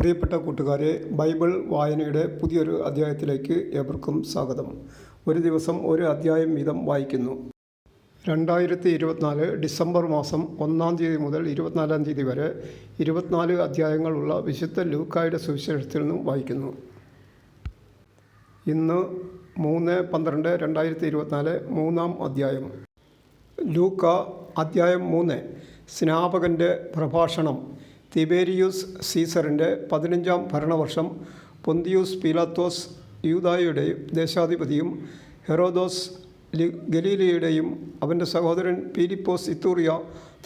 പ്രിയപ്പെട്ട കൂട്ടുകാരെ ബൈബിൾ വായനയുടെ പുതിയൊരു അധ്യായത്തിലേക്ക് ഏവർക്കും സ്വാഗതം. ഒരു ദിവസം ഒരു അധ്യായം വീതം വായിക്കുന്നു. രണ്ടായിരത്തി ഇരുപത്തിനാല് ഡിസംബർ മാസം ഒന്നാം തീയതി മുതൽ ഇരുപത്തിനാലാം തീയതി വരെ ഇരുപത്തിനാല് അധ്യായങ്ങളുള്ള വിശുദ്ധ ലൂക്കായുടെ സുവിശേഷത്തിൽ നിന്നും വായിക്കുന്നു. ഇന്ന് മൂന്ന് പന്ത്രണ്ട് രണ്ടായിരത്തി ഇരുപത്തിനാല് മൂന്നാം അധ്യായം. ലൂക്ക അധ്യായം മൂന്ന് സ്നാപകന്റെ പ്രഭാഷണം. തിബേരിയൂസ് സീസറിന്റെ പതിനഞ്ചാം ഭരണവർഷം പൊന്തിയൂസ് പീലാത്തോസ് യൂദായുടെ ദേശാധിപതിയും ഹെറോദോസ് ഗലീലയുടെയും അവന്റെ സഹോദരൻ പീലിപ്പോസ് ഇത്തൂറിയ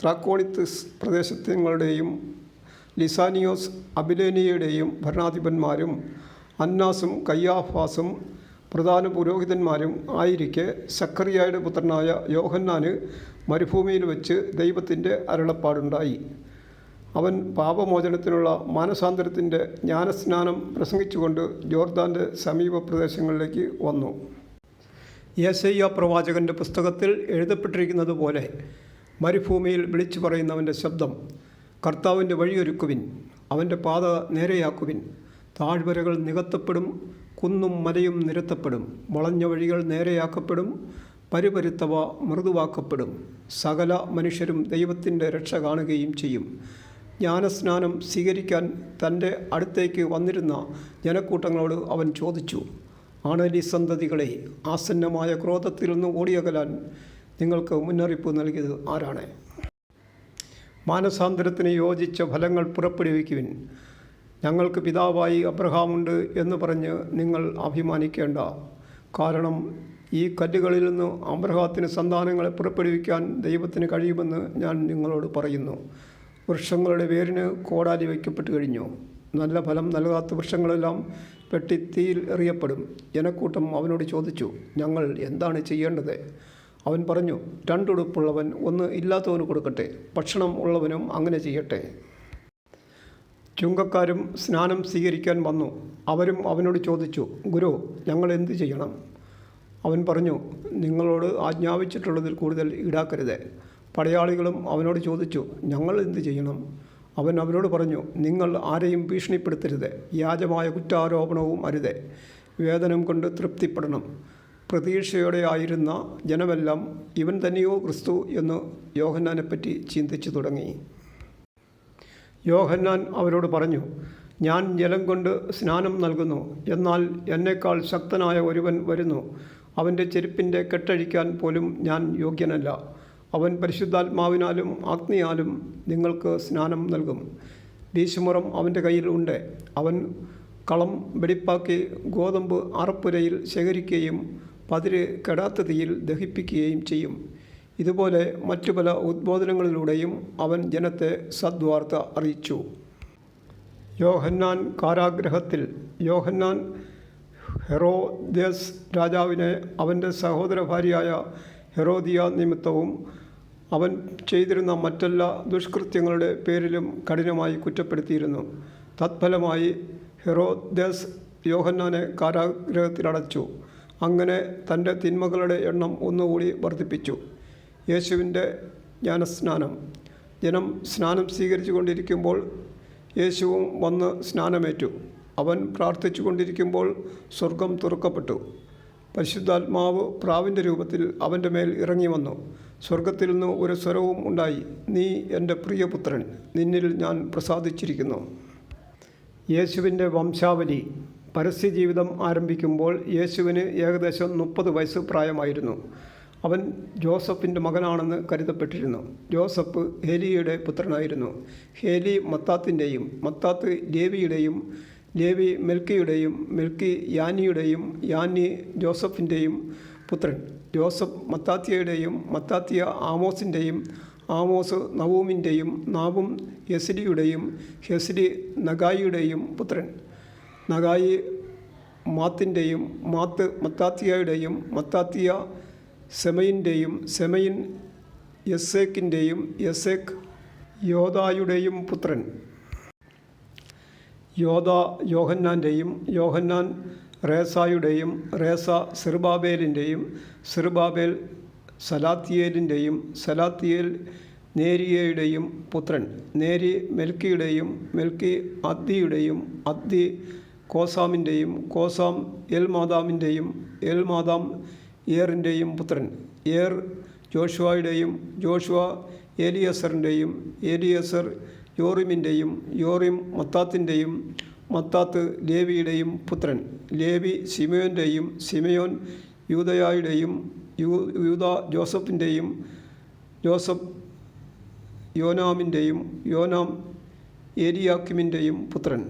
ത്രാക്കോണിത്തിസ് പ്രദേശങ്ങളുടെയും ലിസാനിയോസ് അബിലേനിയയുടെയും ഭരണാധിപന്മാരും അന്നാസും കയ്യാഫാസും പ്രധാന പുരോഹിതന്മാരും ആയിരിക്കെ സക്കറിയായുടെ പുത്രനായ യോഹന്നാന് മരുഭൂമിയിൽ വെച്ച് ദൈവത്തിന്റെ അരുളപ്പാടുണ്ടായി. അവൻ പാപമോചനത്തിനുള്ള മാനസാന്തരത്തിന്റെ ജ്ഞാനസ്നാനം പ്രസംഗിച്ചുകൊണ്ട് ജോർദാന്റെ സമീപ പ്രദേശങ്ങളിലേക്ക് വന്നു. യേശയ്യ പ്രവാചകന്റെ പുസ്തകത്തിൽ എഴുതപ്പെട്ടിരിക്കുന്നത് പോലെ മരുഭൂമിയിൽ വിളിച്ചു പറയുന്നവന്റെ ശബ്ദം കർത്താവിന്റെ വഴിയൊരുക്കുവിൻ അവന്റെ പാത നേരെയാക്കുവിൻ താഴ്വരകൾ നികത്തപ്പെടും കുന്നും മലയും നിരത്തപ്പെടും വളഞ്ഞ വഴികൾ നേരെയാക്കപ്പെടും പരുപരുത്തവ മൃദുവാക്കപ്പെടും സകല മനുഷ്യരും ദൈവത്തിന്റെ രക്ഷ കാണുകയും ചെയ്യും. ജ്ഞാനസ്നാനം സ്വീകരിക്കാൻ തന്റെ അടുത്തേക്ക് വന്നിരുന്ന ജനക്കൂട്ടങ്ങളോട് അവൻ ചോദിച്ചു ആണലി സന്തതികളെ ആസന്നമായ ക്രോധത്തിൽ നിന്ന് ഓടിയകലാൻ നിങ്ങൾക്ക് മുന്നറിയിപ്പ് നൽകിയത് ആരാണ്? മാനസാന്തരത്തിന് യോജിച്ച ഫലങ്ങൾ പുറപ്പെടുവിക്കുവിൻ. ഞങ്ങൾക്ക് പിതാവായി അബ്രഹാമുണ്ട് എന്ന് പറഞ്ഞ് നിങ്ങൾ അഭിമാനിക്കേണ്ട. കാരണം ഈ കല്ലുകളിൽ നിന്ന് അബ്രഹാത്തിന് സന്താനങ്ങളെ പുറപ്പെടുവിക്കാൻ ദൈവത്തിന് കഴിയുമെന്ന് ഞാൻ നിങ്ങളോട് പറയുന്നു. വൃക്ഷങ്ങളുടെ വേരിന് കോടാലി വയ്ക്കപ്പെട്ട് കഴിഞ്ഞു. നല്ല ഫലം നൽകാത്ത വൃക്ഷങ്ങളെല്ലാം വെട്ടി തീയിൽ എറിയപ്പെടും. ജനക്കൂട്ടം അവനോട് ചോദിച്ചു ഞങ്ങൾ എന്താണ് ചെയ്യേണ്ടത്? അവൻ പറഞ്ഞു രണ്ടുടുപ്പുള്ളവൻ ഒന്ന് ഇല്ലാത്തവന് കൊടുക്കട്ടെ ഭക്ഷണം ഉള്ളവനും അങ്ങനെ ചെയ്യട്ടെ. ചുങ്കക്കാരും സ്നാനം സ്വീകരിക്കാൻ വന്നു. അവരും അവനോട് ചോദിച്ചു ഗുരു ഞങ്ങൾ എന്ത് ചെയ്യണം? അവൻ പറഞ്ഞു നിങ്ങളോട് ആജ്ഞാപിച്ചിട്ടുള്ളതിൽ കൂടുതൽ ഈടാക്കരുത്. പടയാളികളും അവനോട് ചോദിച്ചു ഞങ്ങൾ എന്ത് ചെയ്യണം? അവൻ അവരോട് പറഞ്ഞു നിങ്ങൾ ആരെയും ഭീഷണിപ്പെടുത്തരുത് വ്യാജമായ കുറ്റാരോപണവും അരുത് വേതനം കൊണ്ട് തൃപ്തിപ്പെടണം. പ്രതീക്ഷയോടെ ആയിരുന്ന ജനമെല്ലാം ഇവൻ തന്നെയോ ക്രിസ്തു എന്ന് യോഹന്നാനെപ്പറ്റി ചിന്തിച്ചു തുടങ്ങി. യോഹന്നാൻ അവരോട് പറഞ്ഞു ഞാൻ ജലം കൊണ്ട് സ്നാനം നൽകുന്നു എന്നാൽ എന്നേക്കാൾ ശക്തനായ ഒരുവൻ വരുന്നു. അവന്റെ ചെരുപ്പിന്റെ കെട്ടഴിക്കാൻ പോലും ഞാൻ യോഗ്യനല്ല. അവൻ പരിശുദ്ധാത്മാവിനാലും ആജ്ഞയാലും നിങ്ങൾക്ക് സ്നാനം നൽകും. വീശുമുറം അവന്റെ കയ്യിൽ ഉണ്ട്. അവൻ കളം വെടിപ്പാക്കി ഗോതമ്പ് അറപ്പുരയിൽ ശേഖരിക്കുകയും പതിര് കെടാത്ത തീയിൽ ദഹിപ്പിക്കുകയും ചെയ്യും. ഇതുപോലെ മറ്റു പല ഉദ്ബോധനങ്ങളിലൂടെയും അവൻ ജനത്തെ സദ്വാർത്ത അറിയിച്ചു. യോഹന്നാൻ കാരാഗ്രഹത്തിൽ യോഹന്നാൻ ഹെറോദേസ് രാജാവിനെ അവന്റെ സഹോദര ഭാര്യയായ ഹെറോദിയ നിമിത്തവും അവൻ ചെയ്തിരുന്ന മറ്റെല്ലാ ദുഷ്കൃത്യങ്ങളുടെ പേരിലും കഠിനമായി കുറ്റപ്പെടുത്തിയിരുന്നു. തത്ഫലമായി ഹെറോദേസ് യോഹന്നാനെ കാരാഗ്രഹത്തിലടച്ചു അങ്ങനെ തന്റെ തിന്മകളുടെ എണ്ണം ഒന്നുകൂടി വർദ്ധിപ്പിച്ചു. യേശുവിന്റെ ജ്ഞാനസ്നാനം. ജനം സ്നാനം സ്വീകരിച്ചു കൊണ്ടിരിക്കുമ്പോൾ യേശുവും വന്ന് സ്നാനമേറ്റു. അവൻ പ്രാർത്ഥിച്ചു കൊണ്ടിരിക്കുമ്പോൾ സ്വർഗം തുറക്കപ്പെട്ടു. പരിശുദ്ധാത്മാവ് പ്രാവിന്റെ രൂപത്തിൽ അവന്റെ മേൽ ഇറങ്ങി വന്നു സ്വർഗത്തിൽ നിന്ന് ഒരു സ്വരവും ഉണ്ടായി. നീ എന്റെ പ്രിയപുത്രൻ നിന്നിൽ ഞാൻ പ്രസാദിച്ചിരിക്കുന്നു. യേശുവിന്റെ വംശാവലി. പരസ്യജീവിതം ആരംഭിക്കുമ്പോൾ യേശുവിന് ഏകദേശം മുപ്പത് വയസ്സ് പ്രായമായിരുന്നു. അവൻ ജോസഫിന്റെ മകനാണെന്ന് കരുതപ്പെട്ടിരുന്നു. ജോസഫ് ഹേലിയുടെ പുത്രനായിരുന്നു. ഹേലി മത്താത്തിന്റെയും മത്താത്ത് ലേവിയുടെയും ലേവി മെൽക്കിയുടെയും മെൽക്കി യാനിയുടെയും യാനി ജോസഫിന്റെയും പുത്രൻ. ജോസഫ് മത്താത്തിയയുടെയും മത്താത്തിയ ആമോസിന്റെയും ആമോസ് നവൂമിന്റെയും നാവും യെസിലിയുടെയും ഹെസിലി നഗായിയുടെയും പുത്രൻ. നഗായി മാത്തിന്റെയും മാത്ത് മത്താത്തിയയുടെയും മത്താത്തിയ സെമയിന്റെയും സെമയിൻ യസേക്കിന്റെയും യസേക്ക് യോദായുടെയും പുത്രൻ. യോദ യോഹന്നാന്റെയും യോഹന്നാൻ റേസായുടെയും റേസ സിർബാബേലിന്റെയും സിർബാബേൽ സലാത്തിയേലിന്റെയും സലാത്തിയേൽ നേരിയയുടെയും പുത്രൻ. നേരി മെൽക്കിയുടെയും മെൽക്കി അദ്ദിയുടെയും അദ്ദി കോസാമിന്റെയും കോസാം എൽ മാതാമിന്റെയും എൽ മാതാം ഏറിന്റെയും പുത്രൻ. ഏർ ജോഷുവയുടെയും ജോഷുവ ഏലിയസറിന്റെയും ഏലിയസർ യോറിമിന്റെയും യോറിം മത്താത്തിന്റെയും മത്താത്ത് ലേവിയുടെയും പുത്രൻ. ലേവി സിമയോന്റെയും സിമയോൻ യൂതയായുടെയും യൂ യൂത ജോസഫിന്റെയും ജോസഫ് യോനാമിന്റെയും യോനാം ഏരിയാക്കിമിന്റെയും പുത്രൻ.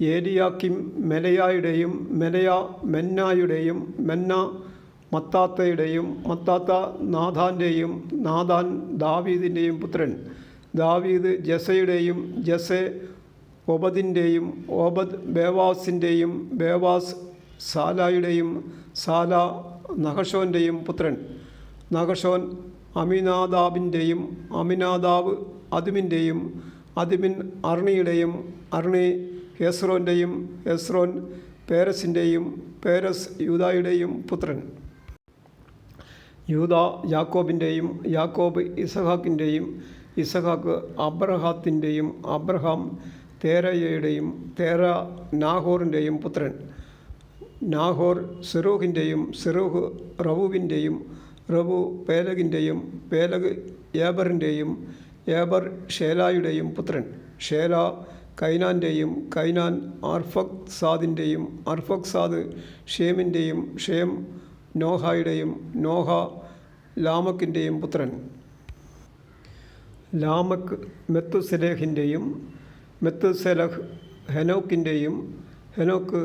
ഏരിയാക്കിം മെലയായുടെയും മെലയ മെന്നായുടെയും മെന്ന മത്താത്തയുടെയും മത്താത്ത നാഥാന്റെയും നാഥാൻ ദാവീദിന്റെയും പുത്രൻ. ദാവീദ് ജസയുടെയും ജസെ ഒബദിന്റെയും ഓബദ് ബേവാസിന്റെയും ബേവാസ് സാലായുടെയും സാല നഹഷോന്റെയും പുത്രൻ. നഹഷോൻ അമിനാദാബിന്റെയും അമിനാദാബ് അതിമിന്റെയും അതിമിൻ അർണിയുടെയും അർണി ഹെസ്രോന്റെയും ഹെസ്രോൻ പേരസിന്റെയും പേരസ് യൂതായുടെയും പുത്രൻ. യൂത യാക്കോബിന്റെയും യാക്കോബ് ഇസഹാക്കിന്റെയും ഇസഹാക്ക് അബ്രഹാത്തിന്റെയും അബ്രഹാം തേരയയുടെയും തേര നാഹോറിന്റെയും പുത്രൻ. നാഹോർ സിറൂഹിന്റെയും സിറൂഹ് റവുവിന്റെയും റവു പേലഗിന്റെയും പേലഗ് ഏബറിന്റെയും ഏബർ ഷേലായുടെയും പുത്രൻ. ഷേല കൈനാന്റെയും കൈനാൻ അർഫക് സാദിന്റെയും അർഫക് സാദ് ഷേമിന്റെയും ഷേം നോഹായുടെയും നോഹ ലാമക്കിന്റെയും പുത്രൻ. ലാമക് മെത്തുസെലേഹിന്റെയും മെത്തുസെലഹ് ഹെനോക്കിന്റെയും ഹെനോക്ക്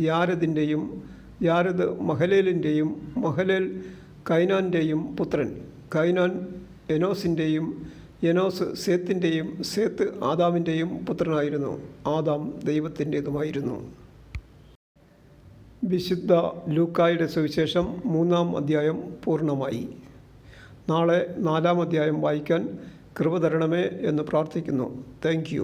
യാരദിന്റെയും യാരദ് മഹലേലിന്റെയും മഹലേൽ കൈനാന്റെയും പുത്രൻ. കൈനാൻ എനോസിന്റെയും എനോസ് സേത്തിന്റെയും സേത്ത് ആദാമിന്റെയും പുത്രനായിരുന്നു. ആദാം ദൈവത്തിന്റേതുമായിരുന്നു വിശുദ്ധ ലൂക്കായുടെ സുവിശേഷം മൂന്നാം അധ്യായം പൂർണമായി. നാളെ നാലാം അധ്യായം വായിക്കാൻ കൃപ തരണമേ എന്ന് പ്രാർത്ഥിക്കുന്നു. താങ്ക്